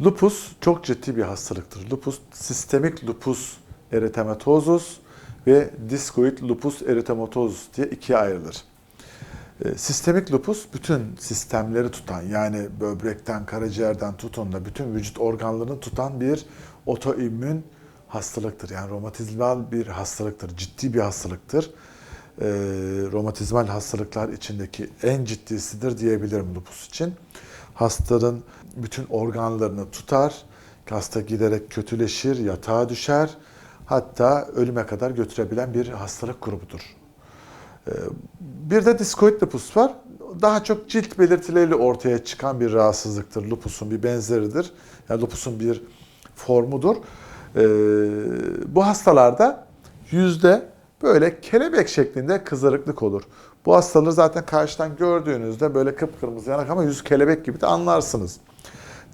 Lupus çok ciddi bir hastalıktır. Lupus, sistemik lupus eritematosus ve diskoid lupus eritematosus diye ikiye ayrılır. E, Sistemik lupus bütün sistemleri tutan yani böbrekten, karaciğerden tutun da bütün vücut organlarını tutan bir otoimmün hastalıktır. Yani romatizmal bir hastalıktır, ciddi bir hastalıktır. E, romatizmal hastalıklar içindeki en ciddisidir diyebilirim lupus için. Hastanın bütün organlarını tutar, hasta giderek kötüleşir, yatağa düşer, hatta ölüme kadar götürebilen bir hastalık grubudur. Ee, Bir de diskoid lupus var. Daha çok cilt belirtileriyle ortaya çıkan bir rahatsızlıktır. Lupusun bir benzeridir. Yani lupusun bir formudur. Ee, bu hastalarda yüzde böyle kelebek şeklinde kızarıklık olur. Bu hastaları zaten karşıdan gördüğünüzde böyle kıpkırmızı yanak ama yüz kelebek gibi de anlarsınız.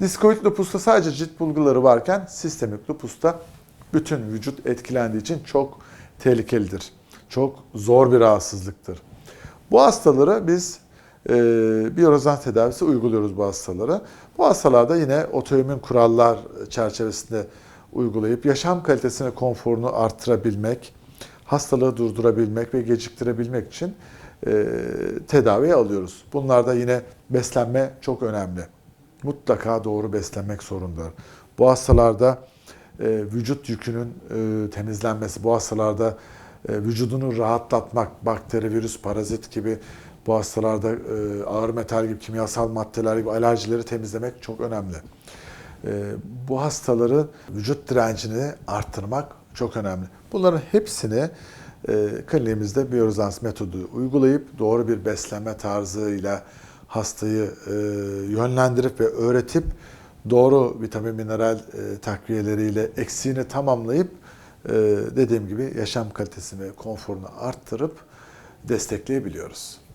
Diskoid lupusta sadece cilt bulguları varken sistemik lupusta bütün vücut etkilendiği için çok tehlikelidir. Çok zor bir rahatsızlıktır. Bu hastaları biz e, biyolojik tedavisi uyguluyoruz bu hastalara. Bu hastalarda yine otoimmün kurallar çerçevesinde uygulayıp yaşam kalitesini, konforunu arttırabilmek, hastalığı durdurabilmek ve geciktirebilmek için e, tedaviye alıyoruz. Bunlarda yine beslenme çok önemli. Mutlaka doğru beslenmek zorundadır. Bu hastalarda e, vücut yükünün e, temizlenmesi, bu hastalarda e, vücudunu rahatlatmak, bakteri, virüs, parazit gibi bu hastalarda e, ağır metal gibi kimyasal maddeler gibi alerjileri temizlemek çok önemli. E, bu hastaların vücut direncini arttırmak çok önemli. Bunların hepsini e, kliniğimizde biyorezans metodu uygulayıp doğru bir beslenme tarzıyla hastayı e, yönlendirip ve öğretip doğru vitamin mineral e, takviyeleriyle eksiğini tamamlayıp e, dediğim gibi yaşam kalitesini ve konforunu arttırıp destekleyebiliyoruz.